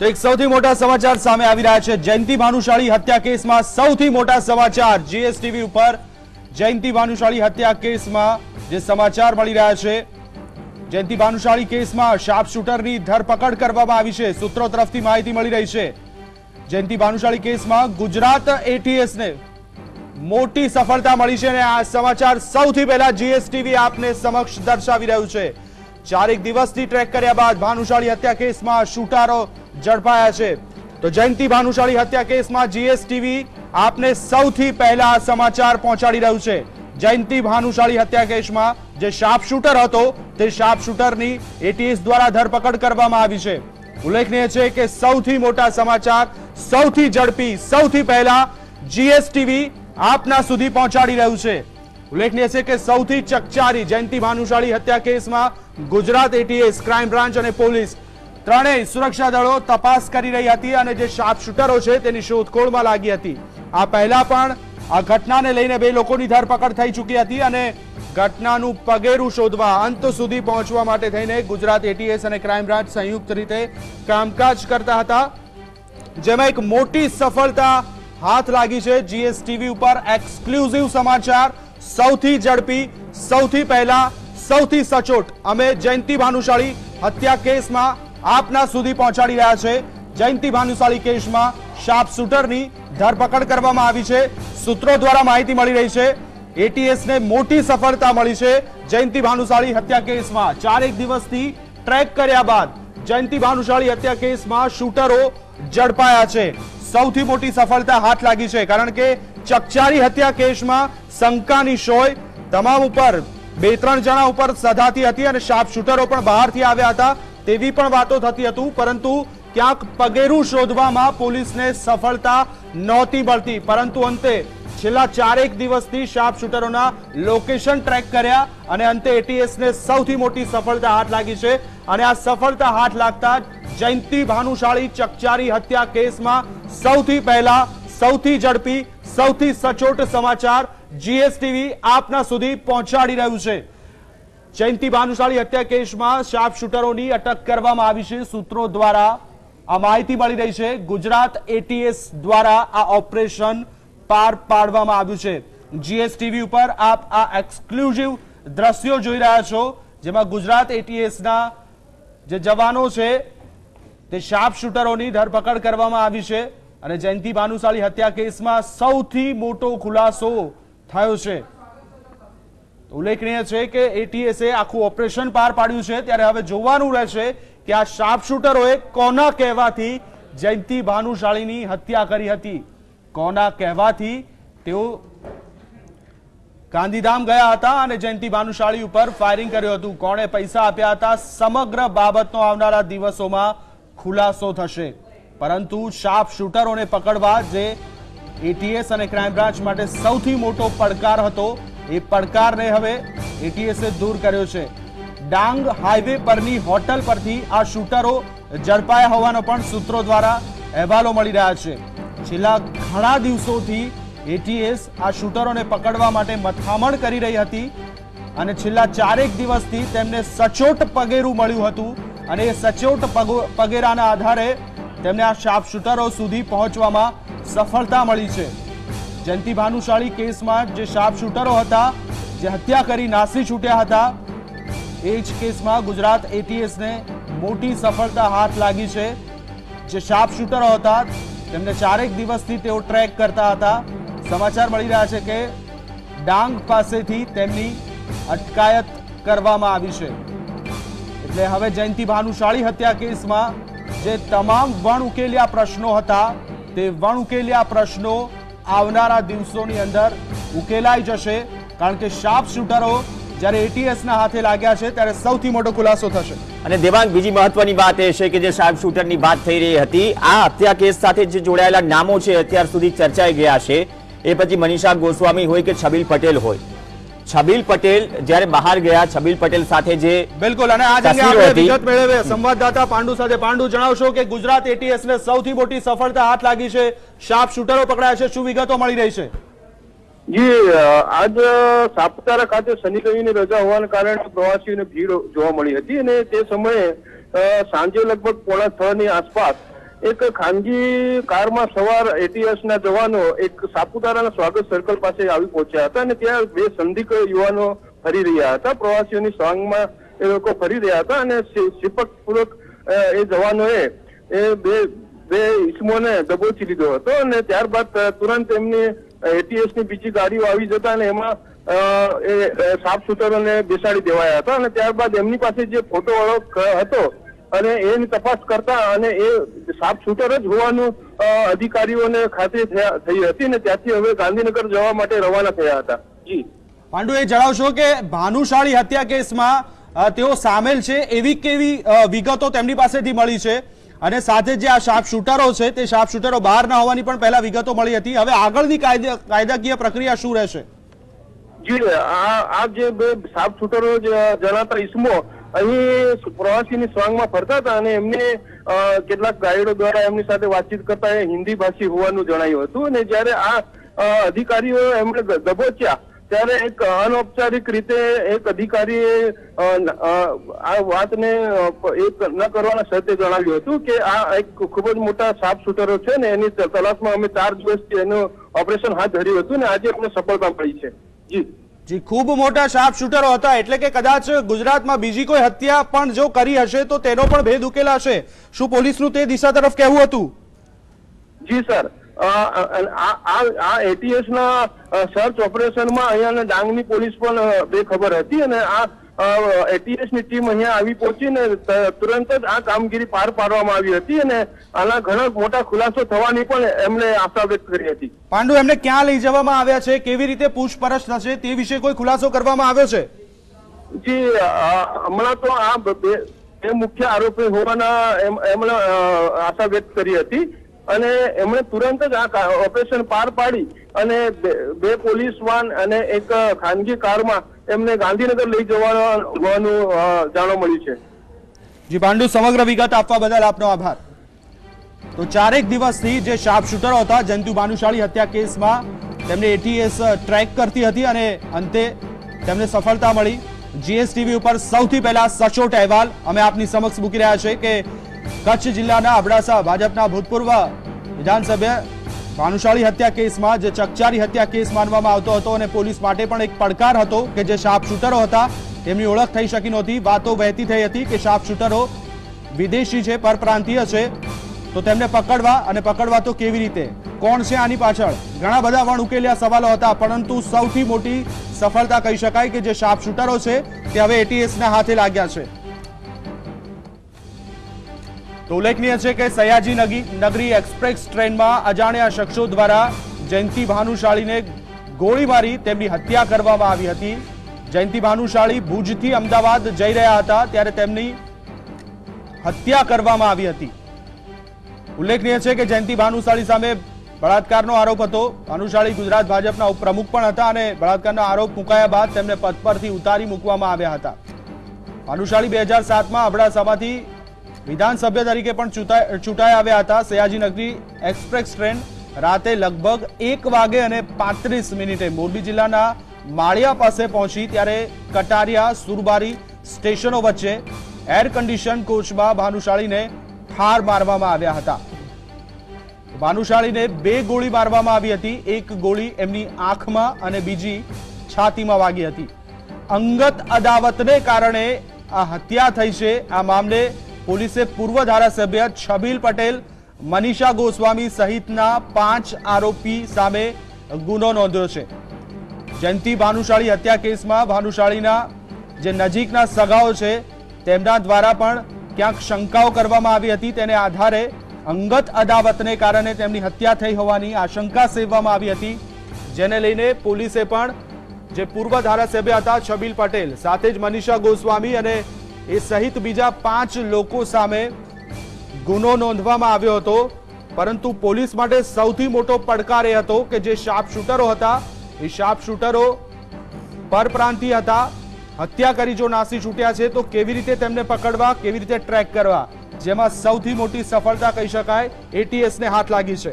તો એક સૌથી મોટા સમાચાર સામે આવી રહ્યા છે. જયંતિ ભાનુશાળી હત્યા કેસમાં સૌથી મોટા સમાચાર જીએસટીવી ઉપર. જયંતિ ભાનુશાળી હત્યા કેસમાં જે સમાચાર મળી રહ્યા છે. જયંતિ ભાનુશાળી કેસમાં શાર્પશૂટરની ધરપકડ કરવામાં આવી છે. સૂત્રો તરફથી માહિતી મળી રહી છે. જયંતિ ભાનુશાળી કેસમાં ગુજરાત એટીએસ ને મોટી સફળતા મળી છે અને આ સમાચાર સૌથી પહેલા જીએસટીવી આપને સમક્ષ દર્શાવી રહ્યું છે. ચારેક દિવસથી ટ્રેક કર્યા બાદ ભાનુશાળી હત્યા કેસમાં શૂટારો ઝડપાયા છે. તો જયંતિ ભાનુશાળી હત્યા કેસમાં જીએસટીવી આપને સૌથી પહેલા સમાચાર પહોંચાડી રહ્યું છે. જયંતિ ભાનુશાળી હત્યા કેસમાં જે શાર્પ શૂટર હતો, તે શાર્પ શૂટરની એટીએસ દ્વારા ધરપકડ કરવામાં આવી છે. ઉલ્લેખનીય છે કે સૌથી મોટા સમાચાર, સૌથી ઝડપી, સૌથી પહેલા જીએસટીવી આપના સુધી પહોંચાડી રહ્યું છે. ઉલ્લેખનીય છે કે સૌથી ચકચારી જયંતિ ભાનુશાળી હત્યા કેસમાં ગુજરાત એટીએસ ક્રાઇમ બ્રાન્ચ અને પોલીસ ત્રણેય સુરક્ષા દળો તપાસ કરી રહી હતી અને જે શાર્પ છે તેની શોધખોળમાં લાગી હતી. આ પહેલા પણ આ ઘટનાને લઈને બે લોકોની ધરપકડ થઈ ચૂકી હતી અને ઘટનાનું પગેરું શોધવા અંત સુધી પહોંચવા માટે થઈને ગુજરાત એટીએસ અને ક્રાઇમ બ્રાન્ચ સંયુક્ત રીતે કામકાજ કરતા હતા. જેમાં એક મોટી સફળતા હાથ લાગી છે. જીએસટીવી ઉપર એક્સક્લુઝિવ સમાચાર સૌથી ઝડપી, સૌથી પહેલા, સૌથી સચોટ અમે જયંતિ ભાનુશાળી હત્યા કેસમાં આપના સુધી પહોંચાડી રહ્યા છે. જયંતિ ભાનુશાળી કેસમાં શાર્પ શૂટરની ધરપકડ કરવામાં આવી છે. સૂત્રો દ્વારા માહિતી મળી રહી છે. એટીએસને મોટી સફળતા મળી છે જયંતિ ભાનુશાળી હત્યા કેસમાં. ચારેક દિવસથી ટ્રેક કર્યા બાદ જયંતિ ભાનુશાળી હત્યા કેસમાં શૂટરો ઝડપાયા છે. સૌથી મોટી સફળતા હાથ લાગી છે કારણ કે ચકચારી હત્યા કેસમાં શંકાની શોય તમામ ઉપર, બે ત્રણ જણા ઉપર સધાતી હતી અને શાર્પ શૂટરો પણ બહારથી આવ્યા હતા તેવી પણ વાતો થતી હતું, પરંતુ ક્યાંક પગેરું શોધવામાં પોલીસને સફળતા નહોતી મળતી. પરંતુ અંતે છેલ્લા ચારેક દિવસથી શાર્પ શૂટરોના લોકેશન ટ્રેક કર્યા અને અંતે એટીએસ ને સૌથી મોટી સફળતા હાથ લાગી છે અને આ સફળતા હાથ લાગતા જયંતિ ભાનુશાળી ચકચારી હત્યા કેસમાં સૌથી પહેલા સૌથી ઝડપી સૌથી સચોટ સમાચાર જીએસટીવી આપના સુધી પહોંચાડી રહ્યું છે. જયંતિ ભાનુશાળી હત્યા કેસમાં શાર્પ શૂટરોની અટક કરવામાં આવી છે. સૂત્રો દ્વારા આ માહિતી મળી રહી છે. ગુજરાત એટીએસ દ્વારા આ ઓપરેશન પાર પાડવામાં આવ્યું છે. જીએસટીવી ઉપર આપ આ એક્સક્લુઝિવ દ્રશ્યો જોઈ રહ્યા છો, જેમાં ગુજરાત એટીએસના જે જવાનો છે, તે શાર્પ શૂટરોની ધરપકડ કરવામાં આવી છે. અને જયંતિ ભાનુશાળી હત્યા કેસમાં સૌથી મોટો ખુલાસો થયો છે. ઉલ્લેખનીય છે કે એટીએસે આખું ઓપરેશન પાર પાડ્યું છે. ત્યારે હવે જોવાનું રહેશે કે આ શાર્પ શૂટરોએ કોના કહેવાથી જયંતિ ભાનુશાળીની હત્યા કરી હતી? કોના કહેવાથી તેઓ ગાંધીધામ ગયા હતા અને જયંતિ ભાનુશાળી ઉપર ફાયરિંગ કર્યું હતું? કોણે પૈસા આપ્યા હતા? સમગ્ર બાબતનો આવનારા દિવસોમાં ખુલાસો થશે. પરંતુ શાર્પ શૂટરોને પકડવા જે એટીએસ અને ક્રાઇમ બ્રાન્ચ માટે સૌથી મોટો પડકાર હતો, એ પડકારને હવે એટીએસે દૂર કર્યો છે. ડાંગ હાઈવે પરની હોટલ પરથી આ શૂટરો ઝડપાયા હોવાનો પણ સૂત્રો દ્વારા અહેવાલો મળી રહ્યા છે. છેલ્લા ઘણા દિવસોથી એટીએસ આ શૂટરોને પકડવા માટે મથામણ કરી રહી હતી અને છેલ્લા ચારેક દિવસથી તેમને સચોટ પગેરું મળ્યું હતું અને એ સચોટ પગેરાના આધારે તેમને આ શાર્પશૂટરો સુધી પહોંચવામાં સફળતા મળી છે. જયંતિ ભાનુશાળી કેસમાં જે શાર્પશૂટરો હતા, જે હત્યા કરી નાસી છૂટ્યા હતા, એ જ કેસમાં ગુજરાત એટીએસને મોટી સફળતા હાથ લાગી છે. જે શાર્પશૂટરો હતા, તેમને ચારેક દિવસથી તેઓ ટ્રેક કરતા હતા. સમાચાર મળી રહ્યા છે કે ડાંગ પાસેથી તેમની અટકાયત કરવામાં આવી છે. એટલે હવે જયંતિ ભાનુશાળી હત્યા કેસમાં જે તમામ વણ ઉકેલ્યા પ્રશ્નો હતા, તે વણ ઉકેલ્યા પ્રશ્નો આવનારા દિવસોની અંદર ઉકેલાઈ જશે. કારણ કે શાર્પ શૂટરો જ્યારે એટીએસના હાથે લાગ્યા છે, ત્યારે સૌથી મોટો ખુલાસો થશે. અને દેવાંગ, બીજી મહત્વની વાત એ છે કે જે શાર્પ શૂટરની વાત થઈ રહી હતી, આ હત્યા કેસ સાથે જે જોડાયેલા નામો છે, અત્યાર સુધી ચર્ચાઈ ગયા છે. એ પછી મનીષા ગોસ્વામી હોય કે છબીલ પટેલ હોય. છબીલ પટેલ જ્યારે બહાર ગયા છબીલ પટેલ સાથે જે બિલકુલ અને આજ અંગે આપણે વિગત મેળવે સંવાદદાતા પાંડુ સાથે પાંડુ જણાવશો કે ગુજરાત એટીએસ ને સૌથી મોટી સફળતા હાથ લાગી છે. શાર્પ શૂટરો પકડાયા છે. શું વિગતો મળી રહી છે? જી આજ સાપુતારા ખાતે શનિ રવિની રજા હોવાના કારણે પ્રવાસીઓને ભીડ જોવા મળી હતી અને તે સમયે સાંજે લગભગ પોણા છ ની આસપાસ એક ખાનગી કારમાં સવાર એટીએસ ના જવાનો એક સાપુતારાના સ્વાગત સર્કલ પાસે આવી પહોંચ્યા હતા અને ત્યાં બે સંદિગ્ધ યુવાનો ફરી રહ્યા હતા. પ્રવાસીઓની સ્વાંગમાં એ લોકો ફરી રહ્યા હતા અને સિપકપૂર્વક એ જવાનોએ એ બે બે ઈસમોને દબોચી લીધો હતો અને ત્યારબાદ તુરંત એમની એટીએસની બીજી ગાડીઓ આવી જતા અને એમાં એ સાફ સુથરોને બેસાડી દેવાયા હતા અને ત્યારબાદ એમની પાસે જે ફોટો વાળો હતો અને એની તપાસ કરતા અને એ સાપ શૂટર જ હોવાનું અધિકારીઓને ખાતરી થઈ હતી ને ત્યાંથી હવે ગાંધીનગર જવા માટે રવાના થયા હતા. જી. પાંડુ એ જણાવશો કે ભાનુશાળી હત્યા કેસમાં તેઓ સામેલ છે એવી કેવી વિગતો તેમની પાસેથી મળી છે? અને સાથે જે આ શાર્પ શૂટરો છે તે શાર્પ શૂટરો બહાર ના હોવાની પણ પહેલા વિગતો મળી હતી. હવે આગળની કાયદાકીય પ્રક્રિયા શું રહેશે? જી આ આ જે બે સાપ શૂટરો જ જણાતા ઈસમો અહીં પ્રવાસીની સ્વાંગમાં ફરતા હતા અને એમને કેટલાક ગાઈડો દ્વારા એમની સાથે વાતચીત કરતા એ હિન્દી ભાષી હોવાનું જણાયું હતું. અને જ્યારે આ અધિકારીઓ એમણે દબોચ્યા ત્યારે એક અનૌપચારિક રીતે એક અધિકારીએ આ વાતને એક ન કરવાના શરતે જણાવ્યું હતું કે આ એક ખૂબ જ મોટા સાફ સુટરો છે ને એની તલાશમાં અમે ચાર દિવસથી એનું ઓપરેશન હાથ ધર્યું હતું ને આજે અમને સફળતા મળી છે. જી. જી, ખૂબ મોટા શાર્પ શૂટરો હતા, એટલે કે કદાચ ગુજરાતમાં બીજી કોઈ હત્યા પણ જો કરી હશે, તો તેનો પણ ભેદ ઉકેલાશે. શું પોલીસનું તે દિશા તરફ કહેવું હતું? જી, સર. આ એટીએસ ના સર્ચ ઓપરેશનમાં અહીંયાના ડાંગની પોલીસ પણ બેખબર હતી અને આ એટીએસની ટીમ અહીંયા આવી પહોંચીને તુરંત જ આ કામગીરી પાર પાડવામાં આવી હતી અને આના ઘણા મોટા ખુલાસો થવાની પણ એમણે આશા વ્યક્ત કરી હતી. પાંડુ એમને ક્યાં લઈ જવામાં આવ્યા છે? કેવી રીતે પૂછપરછ થશે? તે વિશે કોઈ ખુલાસો કરવામાં આવ્યો છે? જી હમણાં તો આ બ- મુખ્ય આરોપી હોવાના એમ- એમણે આશા વ્યક્ત કરી હતી અને એમણે તુરંત જ આ ઓપરેશન પાર પાડી અને બે- બે પોલીસ વાન અને એક ખાનગી કારમાં એમને ગાંધીનગર લઈ જવાનું જાણવા મળ્યું છે. જી પાંડુ, સમગ્ર વિગત આપવા બદલ આપનો આભાર. તો ચારેક દિવસથી જે શાર્પ શૂટરો હતા જંતુ ભાનુશાળી હત્યા કેસમાં તેમને એટીએસ ટ્રેક કરતી હતી અને અંતે તેમને સફળતા મળી. જીએસટીવી ઉપર સૌથી પહેલા સચોટ અહેવાલ અમે આપની સમક્ષ મૂકી રહ્યા છે કે કચ્છ જિલ્લાના અબડાસા, ભાજપના ભૂતપૂર્વ વિધાનસભ્ય ભાનુશાળી હત્યા કેસમાં જે ચકચારી હત્યા કેસ માનવામાં આવતો હતો અને પોલીસ માટે પણ એક પડકાર હતો કે જે શાર્પ હતા, તેમની ઓળખ થઈ શકી નહોતી. વાતો વહેતી થઈ હતી કે શાર્પ વિદેશી છે, પરપ્રાંતીય છે. તો તેમને પકડવા અને પકડવા તો કેવી રીતે? કોણ છે આની પાછળ? ઘણા બધા વણ ઉકેલ્યા સવાલો હતા, પરંતુ સૌથી મોટી સફળતા કહી શકાય કે જે શાર્પ છે, તે હવે એટીએસના હાથે લાગ્યા છે. તો ઉલ્લેખનીય છે કે સયાજી નગી નગરી એક્સપ્રેસ ટ્રેનમાં અજાણ્યા શખ્સો દ્વારા જયંતિ ભાનુશાળીને ગોળી મારી તેમની હત્યા કરવામાં આવી હતી. જયંતિ ભાનુશાળી ભુજથી અમદાવાદ જઈ રહ્યા હતા ત્યારે તેમની હત્યા કરવામાં આવી હતી. ઉલ્લેખનીય છે કે જયંતિ ભાનુશાળી સામે બળાત્કારનો આરોપ હતો. ભાનુશાળી ગુજરાત ભાજપના ઉપપ્રમુખ પણ હતા અને બળાત્કારનો આરોપ મુકાયા બાદ તેમને પદ પરથી ઉતારી મૂકવામાં આવ્યા હતા. ભાનુશાળી બે હજાર સાતમાં અબડાસામાંથી વિધાનસભ્ય તરીકે પણ ચૂંટાઈ આવ્યા હતા. સયાજીનગરી એક્સપ્રેસ ટ્રેન રાતે લગભગ એક વાગે અને પાંત્રીસ મિનિટે મોરબી જિલ્લાના માળિયા પાસે પહોંચી ત્યારે કટારિયા, સુરબારી સ્ટેશનો વચ્ચે એર કન્ડિશન કોચમાં ભાનુશાળીને ઠાર મારવામાં આવ્યા હતા. ભાનુશાળીને બે ગોળી મારવામાં આવી હતી. એક ગોળી એમની આંખમાં અને બીજી છાતીમાં વાગી હતી. અંગત અદાવતને કારણે આ હત્યા થઈ છે. આ મામલે પોલીસે પૂર્વ ધારાસભ્ય છબીલ પટેલ, મનીષા ગોસ્વામી સહિતના પાંચ આરોપી સામે ગુનો નોંધ્યો છે. જયંતિ ભાનુશાળી હત્યા કેસમાં ભાનુશાળીના જે નજીકના સગાઓ છે, તેમના દ્વારા પણ ક્યાંક શંકાઓ કરવામાં આવી હતી. તેને આધારે અંગત અદાવતને કારણે તેમની હત્યા થઈ હોવાની આશંકા સેવવામાં આવી હતી. જેને લઈને પોલીસે પણ જે પૂર્વ ધારાસભ્ય હતા, છબીલ પટેલ, સાથે જ મનીષા ગોસ્વામી અને એ સહિત બીજા પાંચ લોકો સામે ગુનો નોંધવામાં આવ્યો હતો. પરંતુ પોલીસ માટે સૌથી મોટો પડકાર એ હતો કે જે શાર્પ શૂટરો હતા, એ શાર્પ શૂટરો હતા. હત્યા કરી જો નાસી છૂટ્યા છે, તો કેવી રીતે તેમને પકડવા, કેવી રીતે ટ્રેક કરવા? જેમાં સૌથી મોટી સફળતા કહી શકાય એટીએસને હાથ લાગી છે.